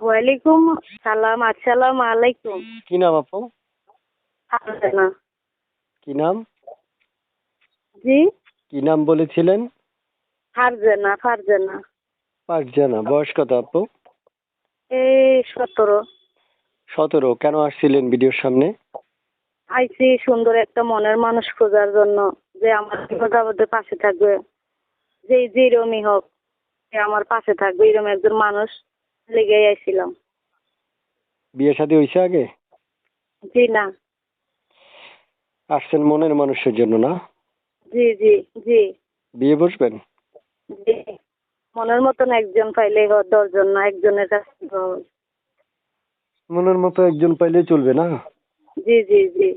ওয়ালাইকুম সালাম আসসালাম আলাইকুম। কি নাম আপু? ফারজানা কি নাম? জি? কি নাম বলেছিলেন? ফারজানা ফারজানা। পাঁচজানা বয়স কত আপু? এই সতেরো। সতেরো কেন আসছিলেন ভিডিওর সামনে? আইসি সুন্দর একটা মনের মানুষ খোঁজার জন্য যে আমার বিপদ আপদে পাশে থাকবে যে যেরমই হোক সে আমার পাশে থাকবে এরম একজন মানুষ। লেগে আইছিলাম। বিয়ে শাদী হয়েছে আগে? জি না। আসছেন মনের মানুষের জন্য না? জি জি জি। বিয়ে বসবেন? জি। মনের মতন একজন পাইলে দশজন না একজনের কাছে মনের মতো একজন পাইলে চলবে না? জি জি জি।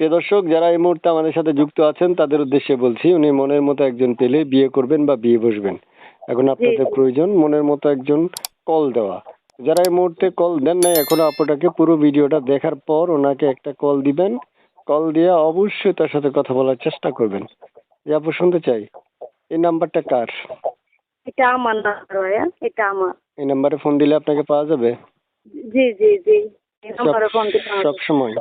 দর্শক যারা এই মুহূর্তে আমাদের সাথে যুক্ত আছেন তাদের উদ্দেশ্যে বলছি উনি মনের মতো একজন পেলে বিয়ে করবেন বা বিয়ে বসবেন। এখন আপনাদের প্রয়োজন মনের মতো একজন কল দেওয়া। যারা এই মুহূর্তে কল দেন নাই এখনও আপনাটাকে পুরো ভিডিওটা দেখার পর ওনাকে একটা কল দিবেন। কল দিয়ে অবশ্যই তার সাথে কথা বলার চেষ্টা করবেন। যে আপু শুনতে চাই। এই নাম্বারটা কার? এটা আমার নাম্বার ভাইয়া। এটা আমার। এই নাম্বারে ফোন দিলে আপনাকে পাওয়া যাবে? জি জি জি। এই নাম্বারে ফোন দিতে। সব সময়?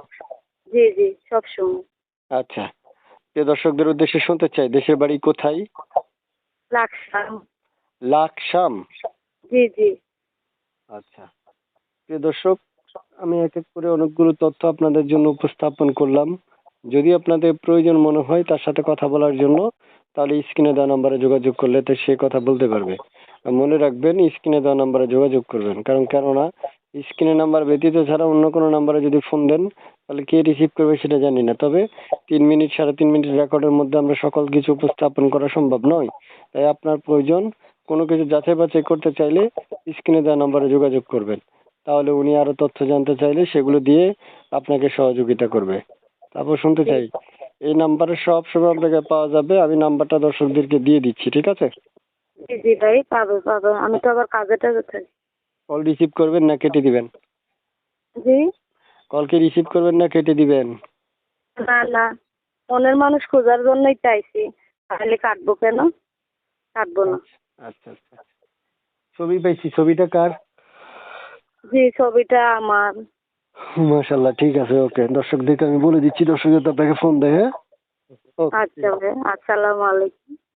জি জি সব সময়। আচ্ছা। যে দর্শকদের উদ্দেশ্যে শুনতে চাই দেশের বাড়ি কোথায়? লাকসাম। লাকসাম। জি জি। আচ্ছা। প্রিয় দর্শক, আমি এক এক করে অনেকগুলো তথ্য আপনাদের জন্য উপস্থাপন করলাম। যদি আপনাদের প্রয়োজন মনে হয় তার সাথে কথা বলার জন্য, তাহলে স্ক্রিনে দেওয়া নাম্বারে যোগাযোগ করলে তো সে কথা বলতে পারবে। মনে রাখবেন, স্ক্রিনে দেওয়া নাম্বারে যোগাযোগ করবেন। কারণ কেননা, স্ক্রিনে নাম্বার ব্যতীত ছাড়া অন্য কোনো নাম্বারে যদি ফোন দেন, তাহলে কে রিসিভ করবে সেটা জানি না। তবে তিন মিনিট, সাড়ে তিন মিনিট রেকর্ডের মধ্যে আমরা সকল কিছু উপস্থাপন করা সম্ভব নয়। তাই আপনার প্রয়োজন কোনো কিছু যাচাই বাছাই করতে চাইলে স্ক্রিনে দেওয়া নাম্বারে যোগাযোগ করবেন। তাহলে উনি আরও তথ্য জানতে চাইলে সেগুলো দিয়ে আপনাকে সহযোগিতা করবে। তারপর শুনতে চাই এই নাম্বারে সব সময় আপনাকে পাওয়া যাবে আমি নাম্বারটা দর্শকদেরকে দিয়ে দিচ্ছি ঠিক আছে? জি জি ভাই পাবে পাবে। আমি তো আবার কাজে টাজে থাকি। কল রিসিভ করবেন না কেটে দিবেন? জি? কল কি রিসিভ করবেন না কেটে দিবেন? না না। মনের মানুষ খোঁজার জন্যই চাইছি। তাহলে কাটবো কেন? কাটবো না। আচ্ছা আচ্ছা। ছবি পেয়েছি ছবিটা কার? জি ছবিটা আমার। মাশাল্লাহ ঠিক আছে ওকে। দর্শকদেরকে আমি বলে দিচ্ছি দর্শকদের তো আপনাকে ফোন দেয় হ্যাঁ? আচ্ছা। ভাই আসসালামু আলাইকুম।